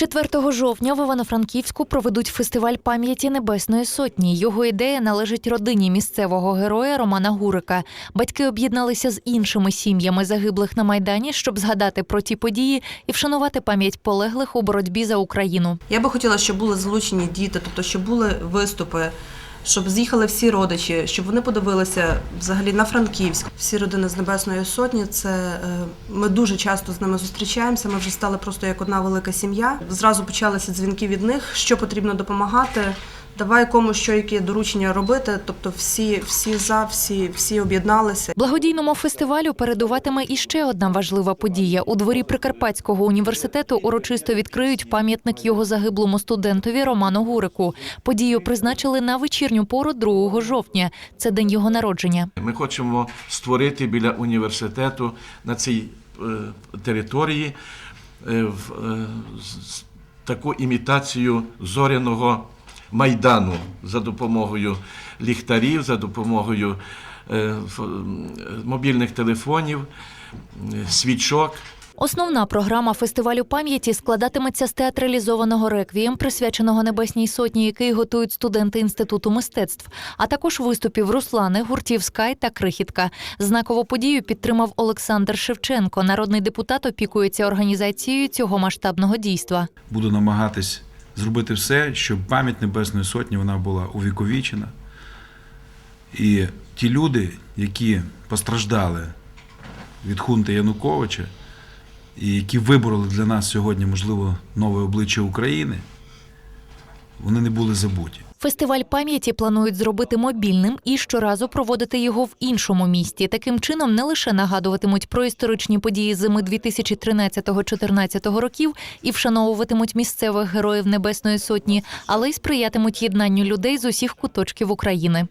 4 жовтня в Івано-Франківську проведуть фестиваль пам'яті Небесної Сотні. Його ідея належить родині місцевого героя Романа Гурика. Батьки об'єдналися з іншими сім'ями загиблих на майдані, щоб згадати про ті події і вшанувати пам'ять полеглих у боротьбі за Україну. Я би хотіла, щоб були залучені діти, тобто щоб були виступи, щоб з'їхали всі родичі, щоб вони подивилися взагалі на Франківськ. Всі родини з Небесної Сотні. Це е, ми дуже часто з ними зустрічаємося. Ми вже стали просто як одна велика сім'я. Зразу почалися дзвінки від них, що потрібно допомагати. Давай кому що яке доручення робити. Тобто, всі, всі за, всі, всі об'єдналися. Благодійному фестивалю передуватиме іще одна важлива подія. У дворі Прикарпатського університету урочисто відкриють пам'ятник його загиблому студентові Роману Гурику. Подію призначили на вечірню пору 2 жовтня. Це день його народження. Ми хочемо створити біля університету на цій е, території е, в, е, таку імітацію зоряного майдану за допомогою ліхтарів, за допомогою е, мобільних телефонів, е, свічок. Основна програма фестивалю пам'яті складатиметься з театралізованого реквієм, присвяченого Небесній Сотні, який готують студенти інституту мистецтв, а також виступів Руслани, гуртів Скай та Крихітка. Знакову подію підтримав Олександр Шевченко. Народний депутат опікується організацією цього масштабного дійства. буду намагатись зробити все, щоб пам'ять Небесної Сотні вона була увіковічена. І ті люди, які постраждали від хунти Януковича, і які вибороли для нас сьогодні, можливо, нове обличчя України, вони не були забуті. Фестиваль пам'яті планують зробити мобільним і щоразу проводити його в іншому місті. Таким чином не лише нагадуватимуть про історичні події зими 2013-2014 років і вшановуватимуть місцевих героїв Небесної Сотні, але й сприятимуть єднанню людей з усіх куточків України.